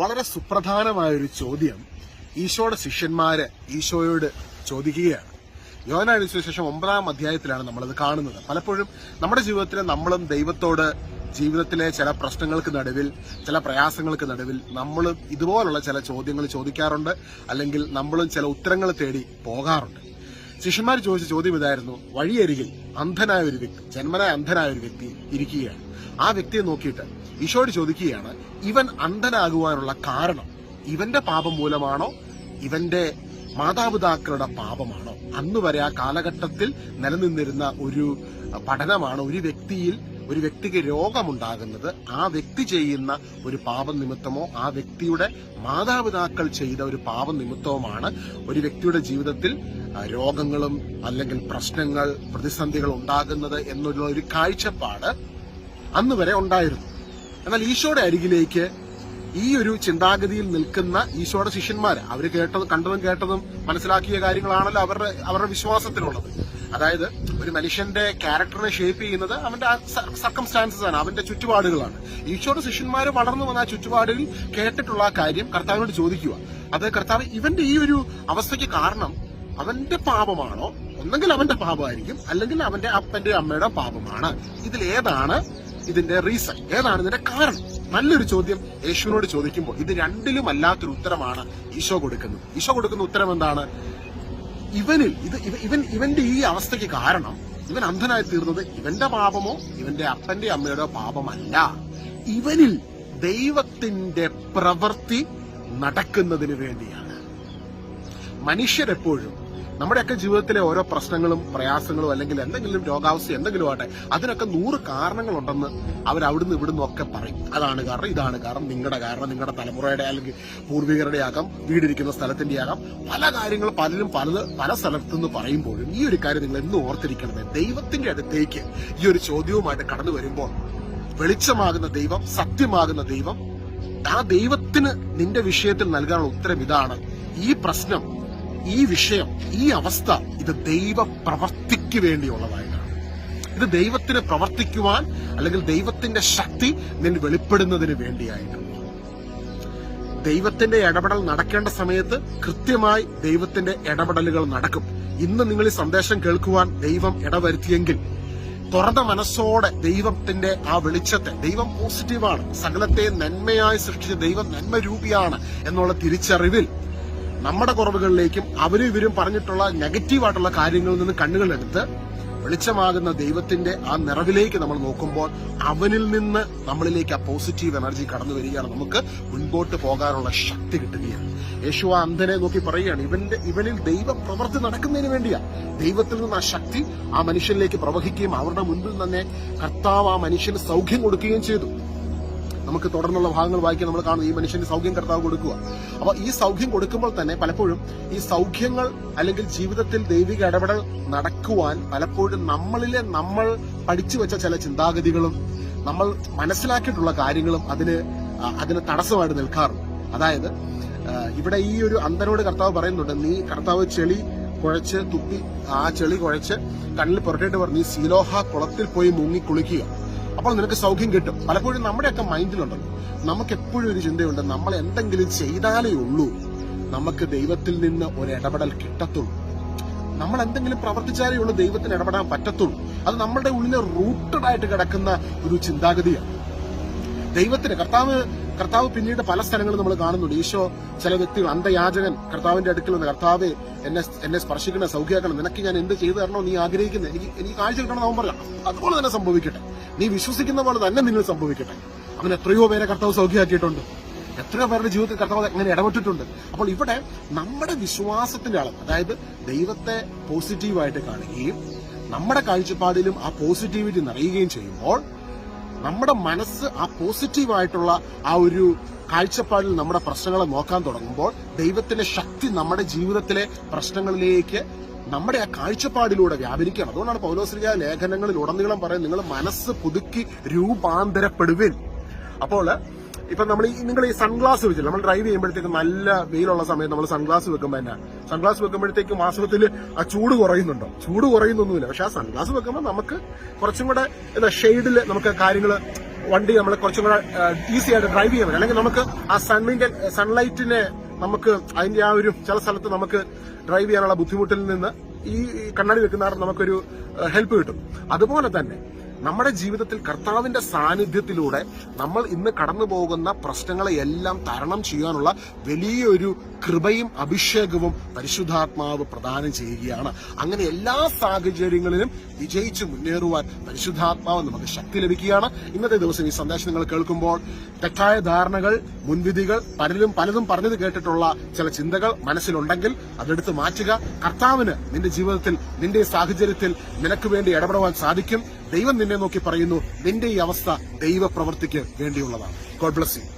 വളരെ സുപ്രധാനമായ ഒരു ചോദ്യം ഈശോയുടെ ശിഷ്യന്മാര് ഈശോയോട് ചോദിക്കുകയാണ്. യോനായ സുവിശേഷം ഒമ്പതാം അധ്യായത്തിലാണ് നമ്മളത് കാണുന്നത്. പലപ്പോഴും നമ്മുടെ ജീവിതത്തിൽ നമ്മളും ദൈവത്തോട് ജീവിതത്തിലെ ചില പ്രശ്നങ്ങൾക്ക് നടുവിൽ ചില പ്രയാസങ്ങൾക്ക് നടുവിൽ നമ്മൾ ഇതുപോലുള്ള ചില ചോദ്യങ്ങൾ ചോദിക്കാറുണ്ട്. അല്ലെങ്കിൽ നമ്മളും ചില ഉത്തരങ്ങൾ തേടി പോകാറുണ്ട്. ശിഷ്യന്മാർ ചോദിച്ച ചോദ്യം ഇതായിരുന്നു. വഴിയരികിൽ അന്ധനായ ഒരു വ്യക്തി ജന്മനായ അന്ധനായ ഒരു വ്യക്തി ഇരിക്കുകയാണ്. ആ വ്യക്തിയെ നോക്കിയിട്ട് ഈശോയോട് ചോദിക്കുകയാണ് ഇവൻ അന്ധനാകുവാനുള്ള കാരണം ഇവന്റെ പാപം മൂലമാണോ? ഇവന്റെ മാതാപിതാക്കളുടെ പാപമാണോ? അന്ന് വരെ ആ കാലഘട്ടത്തിൽ നിലനിന്നിരുന്ന ഒരു പഠനമാണ് ഒരു വ്യക്തിയിൽ ഒരു വ്യക്തിക്ക് രോഗമുണ്ടാകുന്നത്. ആ വ്യക്തി ചെയ്യുന്ന ഒരു പാപം നിമിത്തമോ ആ വ്യക്തിയുടെ മാതാപിതാക്കൾ ചെയ്ത ഒരു പാപം നിമിത്തവുമാണ് ഒരു വ്യക്തിയുടെ ജീവിതത്തിൽ രോഗങ്ങളും അല്ലെങ്കിൽ പ്രശ്നങ്ങൾ പ്രതിസന്ധികൾ ഉണ്ടാകുന്നത് എന്നുള്ള ഒരു കാഴ്ചപ്പാട് അന്ന് വരെ ഉണ്ടായിരുന്നു. എന്നാൽ ഈശോയുടെ അരികിലേക്ക് ഈ ഒരു ചിന്താഗതിയിൽ നിൽക്കുന്ന ഈശോയുടെ ശിഷ്യന്മാർ അവർ കേട്ടത് കണ്ടതും കേട്ടതും മനസ്സിലാക്കിയ കാര്യങ്ങളാണല്ലോ അവരുടെ അവരുടെ വിശ്വാസത്തിലുള്ളത്. അതായത് ഒരു മനുഷ്യന്റെ ക്യാരക്ടറിനെ ഷേപ്പ് ചെയ്യുന്നത് അവന്റെ സർക്കംസ്റ്റാൻസസ് ആണ് അവന്റെ ചുറ്റുപാടുകളാണ്. ഈശോയുടെ ശിഷ്യന്മാർ വളർന്നു വന്ന ആ ചുറ്റുപാടുകളിൽ കേട്ടിട്ടുള്ള ആ കാര്യം കർത്താവിനോട് ചോദിക്കുക. അത് കർത്താവ് ഇവന്റെ ഈ ഒരു അവസ്ഥയ്ക്ക് കാരണം അവന്റെ പാപമാണോ? ഒന്നെങ്കിൽ അവന്റെ പാപമായിരിക്കും അല്ലെങ്കിൽ അവന്റെ അപ്പന്റെ അമ്മയുടെ പാപമാണ്. ഇതിൽ ഏതാണ് ഇതിന്റെ റീസൺ ഏതാണ് ഇതിന്റെ കാരണം? നല്ലൊരു ചോദ്യം യേശുവിനോട് ചോദിക്കുമ്പോൾ ഇത് രണ്ടിലും അല്ലാത്തൊരു ഉത്തരമാണ് ഈശോ കൊടുക്കുന്നത്. ഈശോ കൊടുക്കുന്ന ഉത്തരം എന്താണ്? ഇവനിൽ ഇത് ഇവൻ ഇവന്റെ ഈ അവസ്ഥയ്ക്ക് കാരണം ഇവൻ അന്ധനായി തീർന്നത് ഇവന്റെ പാപമോ ഇവന്റെ അപ്പന്റെ അമ്മയുടെ പാപമല്ല. ഇവനിൽ ദൈവത്തിന്റെ പ്രവൃത്തി നടക്കുന്നതിന് വേണ്ടിയാണ്. മനുഷ്യരെപ്പോഴും നമ്മുടെയൊക്കെ ജീവിതത്തിലെ ഓരോ പ്രശ്നങ്ങളും പ്രയാസങ്ങളും അല്ലെങ്കിൽ എന്തെങ്കിലും രോഗാവസ്ഥ എന്തെങ്കിലും ആട്ടെ അതിനൊക്കെ നൂറ് കാരണങ്ങളുണ്ടെന്ന് അവർ അവിടുന്ന് ഇവിടുന്ന് ഒക്കെ പറയും. അതാണ് കാരണം ഇതാണ് കാരണം നിങ്ങളുടെ കാരണം നിങ്ങളുടെ തലമുറയുടെ അല്ലെങ്കിൽ പൂർവികരുടെ ആകാം വീടിരിക്കുന്ന സ്ഥലത്തിന്റെ ആകാം. പല കാര്യങ്ങൾ പലരും പല പല സ്ഥലത്തുനിന്ന് പറയുമ്പോഴും ഈ ഒരു കാര്യം നിങ്ങൾ എന്നും ഓർത്തിരിക്കണമേ. ദൈവത്തിന്റെ അടുത്തേക്ക് ഈ ഒരു ചോദ്യവുമായിട്ട് കടന്നു വരുമ്പോൾ വെളിച്ചമാകുന്ന ദൈവം സത്യമാകുന്ന ദൈവം ആ ദൈവത്തിന് നിന്റെ വിഷയത്തിൽ നൽകാനുള്ള ഉത്തരം ഇതാണ്. ഈ പ്രശ്നം ഈ വിഷയം ഈ അവസ്ഥ ഇത് ദൈവ പ്രവർത്തിക്ക് വേണ്ടിയുള്ളതായിട്ടാണ്. ഇത് ദൈവത്തിന് പ്രവർത്തിക്കുവാൻ അല്ലെങ്കിൽ ദൈവത്തിന്റെ ശക്തി നിന്നെ വെളിപ്പെടുന്നതിന് വേണ്ടിയായിട്ടാണ്. ദൈവത്തിന്റെ ഇടപെടൽ നടക്കേണ്ട സമയത്ത് കൃത്യമായി ദൈവത്തിന്റെ ഇടപെടലുകൾ നടക്കും. ഇന്ന് നിങ്ങൾ ഈ സന്ദേശം കേൾക്കുവാൻ ദൈവം ഇടവരുത്തിയെങ്കിൽ തുറന്ന മനസ്സോടെ ദൈവത്തിന്റെ ആ വെളിച്ചത്തെ ദൈവം പോസിറ്റീവാണ് സകലത്തെ നന്മയായി സൃഷ്ടിച്ച ദൈവം നന്മരൂപിയാണ് എന്നുള്ള തിരിച്ചറിവിൽ നമ്മുടെ കുറവുകളിലേക്കും അവരും ഇവരും പറഞ്ഞിട്ടുള്ള നെഗറ്റീവായിട്ടുള്ള കാര്യങ്ങളിൽ നിന്ന് കണ്ണുകളെടുത്ത് വെളിച്ചമാകുന്ന ദൈവത്തിന്റെ ആ നിറവിലേക്ക് നമ്മൾ നോക്കുമ്പോൾ അവനിൽ നിന്ന് നമ്മളിലേക്ക് ആ പോസിറ്റീവ് എനർജി കടന്നു വരികയാണ്. നമുക്ക് മുൻപോട്ട് പോകാനുള്ള ശക്തി കിട്ടുകയാണ്. യേശു ആ അന്ധനെ നോക്കി പറയുകയാണ് ഇവന്റെ ഇവനിൽ ദൈവ പ്രവൃത്തി നടക്കുന്നതിന് വേണ്ടിയാ. ദൈവത്തിൽ നിന്ന് ആ ശക്തി ആ മനുഷ്യനിലേക്ക് പ്രവഹിക്കുകയും അവരുടെ മുൻപിൽ തന്നെ കർത്താവ് ആ മനുഷ്യന് സൗഖ്യം കൊടുക്കുകയും ചെയ്തു. നമുക്ക് തുടർന്നുള്ള ഭാഗങ്ങൾ വായിക്കാൻ നമ്മൾ കാണുന്നത് ഈ മനുഷ്യന് സൗഖ്യം കർത്താവ് കൊടുക്കുക. അപ്പൊ ഈ സൗഖ്യം കൊടുക്കുമ്പോൾ തന്നെ പലപ്പോഴും ഈ സൗഖ്യങ്ങൾ അല്ലെങ്കിൽ ജീവിതത്തിൽ ദൈവിക ഇടപെടൽ നടക്കുവാൻ പലപ്പോഴും നമ്മളിലെ നമ്മൾ പഠിച്ചു വെച്ച ചില ചിന്താഗതികളും നമ്മൾ മനസ്സിലാക്കിയിട്ടുള്ള കാര്യങ്ങളും അതിന് അതിന് തടസ്സമായിട്ട് നിൽക്കാറുണ്ട്. അതായത് ഇവിടെ ഈ ഒരു അന്തനോട് കർത്താവ് പറയുന്നുണ്ട് നീ കർത്താവ് ചെളി കുഴച്ച് തുപ്പി ആ ചെളി കുഴച്ച് കണ്ണിൽ പുറത്തേട്ട് പറഞ്ഞു സീലോഹ കുളത്തിൽ പോയി മുങ്ങി കുളിക്കുക. അപ്പോൾ നിനക്ക് സൗഖ്യം കിട്ടും. പലപ്പോഴും നമ്മുടെയൊക്കെ മൈൻഡിലുണ്ടല്ലോ. നമുക്ക് എപ്പോഴും ഒരു ചിന്തയുണ്ട് നമ്മൾ എന്തെങ്കിലും ചെയ്താലേ ഉള്ളൂ. നമുക്ക് ദൈവത്തിൽ നിന്ന് ഒരു ഇടപെടൽ കിട്ടത്തുള്ളൂ. നമ്മൾ എന്തെങ്കിലും പ്രവർത്തിച്ചാലേ ഉള്ളൂ ദൈവത്തിന് ഇടപെടാൻ പറ്റത്തുള്ളൂ. അത് നമ്മുടെ ഉള്ളിൽ റൂട്ടഡ് ആയിട്ട് കിടക്കുന്ന ഒരു ചിന്താഗതിയാണ്. ദൈവത്തിന് കർത്താവ് കർത്താവ് പിന്നീട് പല സ്ഥലങ്ങളും നമ്മൾ കാണുന്നുണ്ട്. ഈശോ ചില വ്യക്തികൾ അന്ധയാചകൻ കർത്താവിന്റെ അടുക്കൽ വന്ന് കർത്താവ് എന്നെ എന്നെ സ്പർശിക്കണം സൗഖ്യമാക്കണം നിനക്ക് ഞാൻ എന്ത് ചെയ്തു തരണോ നീ ആഗ്രഹിക്കുന്നത് എനിക്ക് എനിക്ക് കാഴ്ച കിട്ടണം അവൻ പറയാം അതുപോലെ തന്നെ സംഭവിക്കട്ടെ. നീ വിശ്വസിക്കുന്ന പോലെ തന്നെ നിങ്ങൾ സംഭവിക്കട്ടെ. അവൻ എത്രയോ പേരെ കർത്താവ് സൗഖ്യമാക്കിയിട്ടുണ്ട് എത്രയോ പേരുടെ ജീവിതത്തിൽ കർത്താവ് അങ്ങനെ ഇടപെട്ടിട്ടുണ്ട്. അപ്പോൾ ഇവിടെ നമ്മുടെ വിശ്വാസത്തിന്റെ അളവ് അതായത് ദൈവത്തെ പോസിറ്റീവായിട്ട് കാണുകയും നമ്മുടെ കാഴ്ചപ്പാടിലും ആ പോസിറ്റിവിറ്റി നിറയുകയും ചെയ്യുമ്പോൾ നമ്മുടെ മനസ്സ് ആ പോസിറ്റീവായിട്ടുള്ള ആ ഒരു കാഴ്ചപ്പാടിൽ നമ്മുടെ പ്രശ്നങ്ങളെ നോക്കാൻ തുടങ്ങുമ്പോൾ ദൈവത്തിന്റെ ശക്തി നമ്മുടെ ജീവിതത്തിലെ പ്രശ്നങ്ങളിലേക്ക് നമ്മുടെ ആ കാഴ്ചപ്പാടിലൂടെ വ്യാപരിക്കുകയാണ്. അതുകൊണ്ടാണ് പൗലോസ്ലിക ലേഖനങ്ങളിൽ ഉടനീളം പറയുന്നത് നിങ്ങൾ മനസ്സ് പുതുക്കി രൂപാന്തരപ്പെടുവിൻ. അപ്പോൾ ഇപ്പൊ നമ്മൾ ഈ നിങ്ങൾ ഈ സൺഗ്ലാസ് വെച്ചില്ല നമ്മൾ ഡ്രൈവ് ചെയ്യുമ്പോഴത്തേക്ക് നല്ല വെയിലുള്ള സമയത്ത് നമ്മൾ സൺഗ്ലാസ് വെക്കുമ്പോൾ തന്നെ സൺഗ്ലാസ് വെക്കുമ്പോഴത്തേക്ക് മാസത്തിൽ ആ ചൂട് കുറയുന്നുണ്ടോ? ചൂട് കുറയുന്നൊന്നുമില്ല. പക്ഷെ ആ സൺഗ്ലാസ് വെക്കുമ്പോൾ നമുക്ക് കുറച്ചും കൂടെ എന്താ ഷെയ്ഡിൽ നമുക്ക് കാര്യങ്ങൾ വണ്ടി നമ്മൾ കുറച്ചും കൂടെ ഈസി ആയിട്ട് ഡ്രൈവ് ചെയ്യാൻ പറ്റും. അല്ലെങ്കിൽ നമുക്ക് ആ സണ്ണിന്റെ സൺലൈറ്റിനെ നമുക്ക് അതിന്റെ ആ ഒരു ചില സ്ഥലത്ത് നമുക്ക് ഡ്രൈവ് ചെയ്യാനുള്ള ബുദ്ധിമുട്ടിൽ നിന്ന് ഈ കണ്ണാടി വെക്കുന്ന നമുക്കൊരു ഹെൽപ്പ് കിട്ടും. അതുപോലെ തന്നെ നമ്മുടെ ജീവിതത്തിൽ കർത്താവിന്റെ സാന്നിധ്യത്തിലൂടെ നമ്മൾ ഇന്ന് കടന്നു പോകുന്ന പ്രശ്നങ്ങളെ എല്ലാം തരണം ചെയ്യാനുള്ള വലിയൊരു കൃപയും അഭിഷേകവും പരിശുദ്ധാത്മാവ് പ്രദാനം ചെയ്യുകയാണ്. അങ്ങനെ എല്ലാ സാഹചര്യങ്ങളിലും വിജയിച്ച് മുന്നേറുവാൻ പരിശുദ്ധാത്മാവ് നമുക്ക് ശക്തി ലഭിക്കുകയാണ്. ഇന്നത്തെ ദിവസം ഈ സന്ദേശം നിങ്ങൾ കേൾക്കുമ്പോൾ തെറ്റായ ധാരണകൾ മുൻവിധികൾ പലരും പലതും പറഞ്ഞത് കേട്ടിട്ടുള്ള ചില ചിന്തകൾ മനസ്സിലുണ്ടെങ്കിൽ അതെടുത്ത് മാറ്റുക. കർത്താവിന് നിന്റെ ജീവിതത്തിൽ നിന്റെ സാഹചര്യത്തിൽ നിനക്ക് വേണ്ടി ഇടപെടുവാൻ സാധിക്കും. ദൈവം നിന്നെ നോക്കി പറയുന്നു നിന്റെ ഈ അവസ്ഥ ദൈവപ്രവർത്തിക്ക് വേണ്ടിയുള്ളതാണ്. God bless you